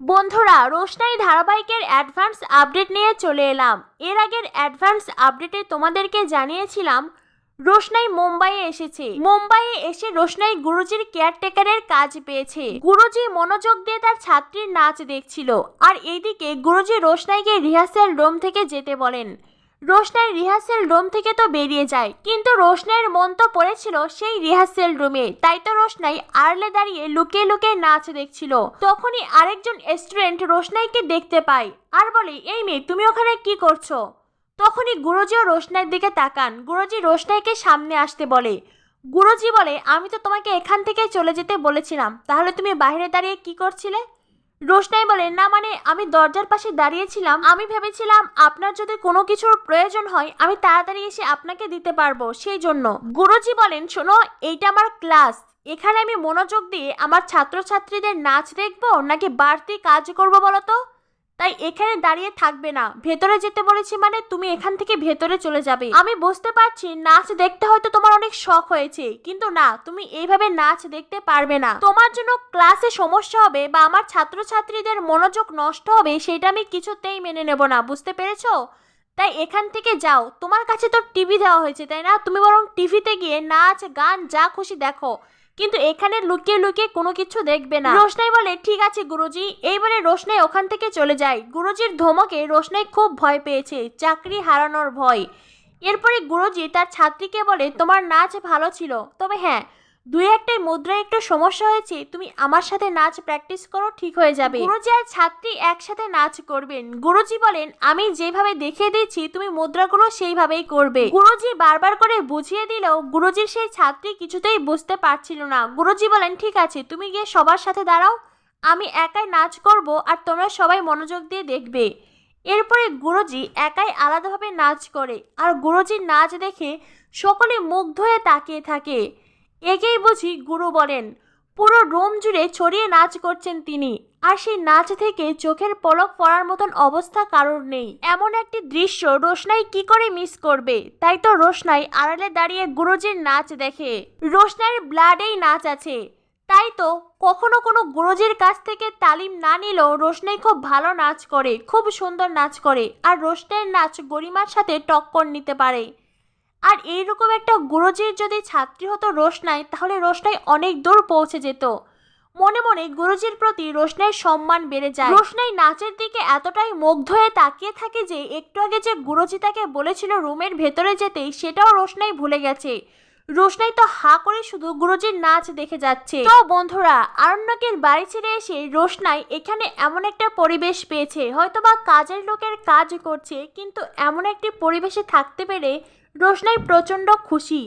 বন্ধুরা, রোশনাই ধারাবাহিকের advance update নিয়ে চলে এলাম। এর আগের অ্যাডভান্স আপডেটে তোমাদেরকে জানিয়েছিলাম, রোশনাই মুম্বাইয়ে এসেছে। মুম্বাইয়ে এসে রোশনাই গুরুজির কেয়ারটেকারের কাজ পেয়েছে। গুরুজি মনোযোগ দিয়ে তার ছাত্রীর নাচ দেখছিল। আর এইদিকে গুরুজি রোশনাইকে রিহার্সাল রুম থেকে যেতে বলেন। রোশনাই রিহার্সেল রুম থেকে তো বেরিয়ে যায়। কিন্তু রোশনাইয়ের মন তো পড়েছিল সেই রিহার্সেল রুমে। তাই তো রোশনাই আড়লে দাঁড়িয়ে লুকিয়ে লুকিয়ে নাচ দেখছিল। তখনই আরেকজন স্টুডেন্ট রোশনাইকে দেখতে পায়। আর বলে, এই মেয়ে, তুমি ওখানে কি করছ? তখনই গুরুজিও রোশনাইয়ের দিকে তাকান। গুরুজি রোশনাইকে সামনে আসতে বলে, গুরুজি বলে, আমি তো তোমাকে এখান থেকে চলে যেতে বলেছিলাম। তাহলে তুমি বাইরে দাঁড়িয়ে কি করছিলে? রোশনাই বলেন না মানে আমি দরজার পাশে দাঁড়িয়েছিলাম। আমি ভেবেছিলাম আপনার যদি কোনো কিছুর প্রয়োজন হয়, আমি তাড়াতাড়ি এসে আপনাকে দিতে পারব। সেই জন্য। গুরুজি বলেন, শোনো, এইটা আমার ক্লাস। এখানে আমি মনোযোগ দিয়ে আমার ছাত্রছাত্রীদের নাচ দেখব নাকি বাড়তি কাজ করব বলতো তাই এখানে দাঁড়িয়ে থাকবে না। ভেতরে যেতে বলেছি মানে তুমি এখান থেকে ভেতরে চলে যাবে। আমি বুঝতে পারছি, নাচ দেখতে হয়তো তোমার অনেক শখ হয়েছে, কিন্তু না, তুমি এইভাবে নাচ দেখতে পারবে না। তোমার জন্য ক্লাসে সমস্যা হবে বা আমার ছাত্রছাত্রীদের মনোযোগ নষ্ট হবে, সেটা আমি কিছুতেই মেনে নেব না, বুঝতে পেরেছ? তাই এখান থেকে যাও। তোমার কাছে তো টিভি দেওয়া হয়েছে, তাই না? তুমি বরং টিভিতে গিয়ে নাচ, গান, যা খুশি দেখো। কিন্তু এখানে লুকিয়ে লুকিয়ে কোনো কিছু দেখবে না। রোশনাই বলে, ঠিক আছে, গুরুজি। এই বলে রোশনাই ওখান থেকে চলে যায়। গুরুজির ধমকে রোশনাই খুব ভয় পেয়েছে, চাকরি হারানোর ভয়। এরপরে গুরুজি তার ছাত্রীকে বলে, তোমার নাচ ভালো ছিল। তবে হ্যাঁ দুই একটাই মুদ্রায় একটু সমস্যা হয়েছে। তুমি আমার সাথে নাচ প্র্যাকটিস করো, ঠিক হয়ে যাবে। গুরুজি আর ছাত্রী একসাথে নাচ করবেন। গুরুজি বলেন, আমি যেভাবে দেখিয়ে দিচ্ছি, তুমি মুদ্রাগুলো সেইভাবেই করবে। গুরুজি বারবার করে বুঝিয়ে দিলেও গুরুজির সেই ছাত্রী কিছুতেই বুঝতে পারছিল না। গুরুজি বলেন, ঠিক আছে, তুমি গিয়ে সবার সাথে দাঁড়াও। আমি একাই নাচ করব আর তোমরা সবাই মনোযোগ দিয়ে দেখবে। এরপরে গুরুজি একাই আলাদাভাবে নাচ করে। আর গুরুজির নাচ দেখে সকলে মুগ্ধ হয়ে তাকিয়ে থাকে। একেই বুঝি গুরু বলেন। পুরো রোম জুড়ে ছড়িয়ে নাচ করছেন তিনি, আর সেই নাচ থেকে চোখের পলক পড়ার মতন অবস্থা কারোর নেই। এমন একটি দৃশ্য রোশনাই কি করে মিস করবে? তাই তো রোশনাই আড়ালে দাঁড়িয়ে গুরুজির নাচ দেখে। রোশনাইয়ের ব্লাডেই নাচ আছে। তাই তো কখনো কোনো গুরুজির কাছ থেকে তালিম না নিলেও রোশনাই খুব ভালো নাচ করে, খুব সুন্দর নাচ করে, আর রোশনাইয়ের নাচ গরিমার সাথে টক্কর নিতে পারে। আর এইরকম একটা গুরুজির যদি ছাত্রী হতো রোশনাই, তাহলে রোশনাই অনেক দূর পৌঁছে যেত। মনে মনে গুরুজির প্রতি রোশনাইয়ের সম্মান বেড়ে যায়। রোশনাই নাচের দিকে এতটাই মুগ্ধ হয়ে তাকিয়ে থাকে যে, একটু আগে যে গুরুজি তাকে বলেছিল রুমের ভেতরে যেতে সেটাও রোশনাই ভুলে গেছে। রোশনাই তো হা করে শুধু গুরুজির নাচ দেখে যাচ্ছে। তো বন্ধুরা, আরণ্যকের বাড়ি ছেড়ে এসে রোশনাই এখানে এমন একটা পরিবেশ পেয়েছে। হয়তোবা কাজের লোকের কাজ করছে, কিন্তু এমন একটি পরিবেশে থাকতে পেরে রোশনাই প্রচণ্ড খুশি।